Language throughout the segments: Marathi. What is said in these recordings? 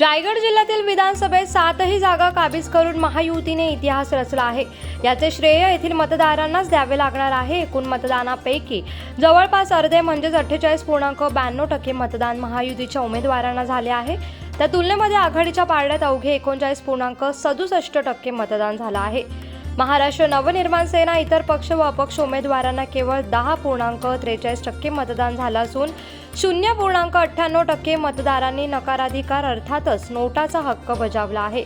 रायगड जिल्ह्यातील विधानसभेत सातही जागा काबीज करून महायुतीने इतिहास रचला आहे. याचे श्रेय येथील मतदारांनाच द्यावे लागणार आहे. एकूण मतदानापैकी जवळपास अर्धे म्हणजेच अठ्ठेचाळीस पूर्णांक ब्याण्णव टक्के मतदान महायुतीच्या उमेदवारांना झाले आहे. त्या तुलनेमध्ये आघाडीच्या पारड्यात अवघे एकोणचाळीस पूर्णांक सदुसष्ट टक्के मतदान झालं आहे. महाराष्ट्र नवनिर्माण सेना इतर पक्ष व अपक्ष उमेदवारांना केवळ दहा पूर्णांक त्रेचाळीस टक्के मतदान झालं असून शून्य पूर्णांक अठ्ठ्याण्णव टक्के मतदारांनी नकाराधिकार अर्थातच नोटाचा हक्क बजावला आहे.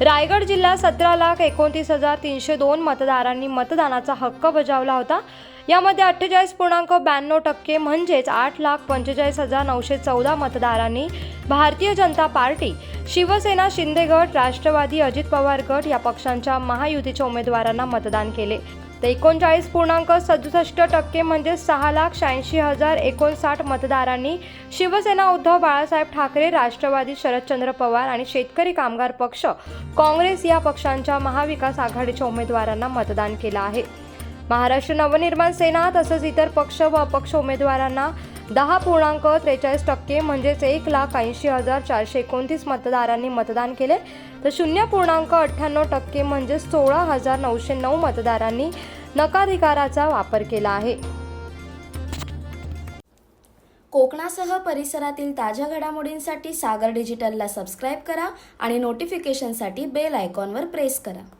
रायगड जिल्ह्यात सतरा लाख एकोणतीस हजार तीनशे दोन मतदारांनी मतदानाचा हक्क बजावला होता. यामध्ये अठ्ठेचाळीस पूर्णांक ब्याण्णव टक्के म्हणजेच आठ लाख पंचेचाळीस हजार नऊशे चौदा मतदारांनी भारतीय जनता पार्टी शिवसेना शिंदे गट राष्ट्रवादी अजित पवार गट या पक्षांच्या महायुतीच्या उमेदवारांना मतदान केले. तर एकोणचाळीस पूर्णांक सदुसष्ट टक्के म्हणजे सहा लाख शहाऐंशी हजार एकोणसाठ मतदारांनी शिवसेना उद्धव बाळासाहेब ठाकरे राष्ट्रवादी शरदचंद्र पवार आणि शेतकरी कामगार पक्ष काँग्रेस या पक्षांच्या महाविकास आघाडीच्या उमेदवारांना मतदान केलं आहे. महाराष्ट्र नवनिर्माण सेना तसंच इतर पक्ष व अपक्ष उमेदवारांना दहा पूर्णांक त्रेचाळीस टक्के म्हणजेच एक लाख ऐंशी हजार चारशे एकोणतीस मतदारांनी मतदान केले. तर शून्य पूर्णांक अठ्ठ्याण्णव टक्के म्हणजे सोळा हजार नऊशे नऊ मतदारांनी नकाधिकाराचा वापर केला आहे. कोकणासह परिसरातील ताज्या घडामोडींसाठी सागर डिजिटलला सबस्क्राईब करा आणि नोटिफिकेशनसाठी बेल आयकॉनवर प्रेस करा.